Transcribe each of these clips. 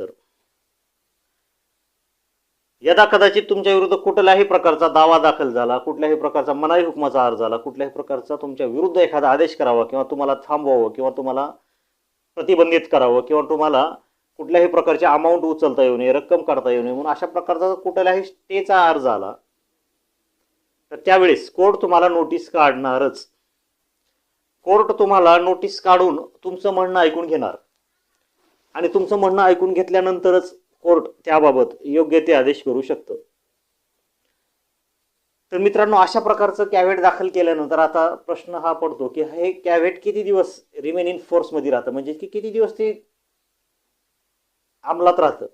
तर यदा कदाचित तुमच्या विरुद्ध कुठल्याही प्रकारचा दावा दाखल झाला कुठल्याही प्रकारचा मनाई हुकमाचा अर्ज झाला कुठल्याही प्रकारचा तुमच्या विरुद्ध एखादा आदेश करावा किंवा तुम्हाला थांबवावं किंवा तुम्हाला प्रतिबंधित करावं किंवा तुम्हाला कुठल्याही प्रकारची अमाऊंट उचलता येऊ नये रक्कम काढता येऊ नये म्हणून अशा प्रकारचा कुठल्याही स्टेचा अर्ज आला तर त्यावेळेस कोर्ट तुम्हाला नोटीस काढणारच. कोर्ट तुम्हाला नोटीस काढून तुमचं म्हणणं ऐकून घेणार. आणि तुमचं म्हणणं ऐकून घेतल्यानंतरच कोर्ट त्याबाबत योग्य ते आदेश करू शकतं. तर मित्रांनो अशा प्रकारचं कॅव्हेट दाखल केल्यानंतर आता प्रश्न हा पडतो की हे कॅव्हेट किती दिवस रिमेन इन फोर्समध्ये राहतं? म्हणजे की किती दिवस ते अंमलात राहतं?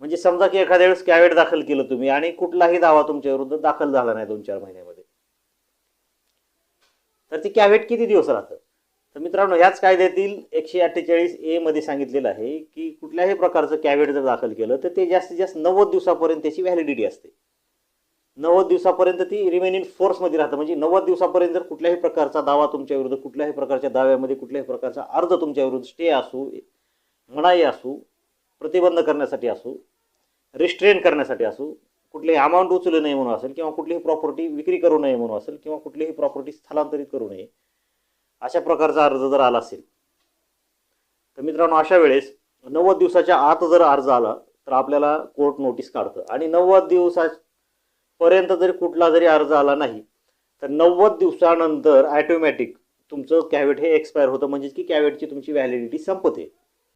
म्हणजे समजा की एखाद्या वेळेस कॅव्हेट दाखल केलं तुम्ही आणि कुठलाही दावा तुमच्या विरुद्ध दाखल झाला नाही दोन चार महिन्यामध्ये. तर ती कॅव्हेट किती दिवस राहतं? तर मित्रांनो ह्याच कायद्यातील एकशे अठ्ठेचाळीस ए मध्ये सांगितलेलं आहे की कुठल्याही प्रकारचं कॅव्हेट जर दाखल केलं तर ते जास्तीत जास्त नव्वद दिवसापर्यंत त्याची व्हॅलिडिटी असते. नव्वद दिवसापर्यंत ती रिमेन इन फोर्समध्ये राहतं. म्हणजे नव्वद दिवसापर्यंत जर कुठल्याही प्रकारचा दावा तुमच्या विरुद्ध कुठल्याही प्रकारच्या दाव्यामध्ये कुठल्याही प्रकारचा अर्ज तुमच्या विरुद्ध स्टे असू मनाई असू प्रतिबंध करण्यासाठी असू रिस्ट्रेन करण्यासाठी असू कुठलीही अमाऊंट उचलू नये म्हणून असेल किंवा कुठलीही प्रॉपर्टी विक्री करू नये म्हणून असेल किंवा कुठलीही प्रॉपर्टी स्थलांतरित करू नये अशा प्रकारचा अर्ज जर आला असेल तर मित्रांनो अशा वेळेस नव्वद दिवसाच्या आत जर अर्ज आला तर आपल्याला कोर्ट नोटीस काढतं. आणि नव्वद दिवसापर्यंत जरी कुठला जरी अर्ज आला नाही तर नव्वद दिवसानंतर ॲटोमॅटिक तुमचं कॅव्हेट हे एक्सपायर होतं. म्हणजे की कॅव्हेटची तुमची व्हॅलिडिटी संपते.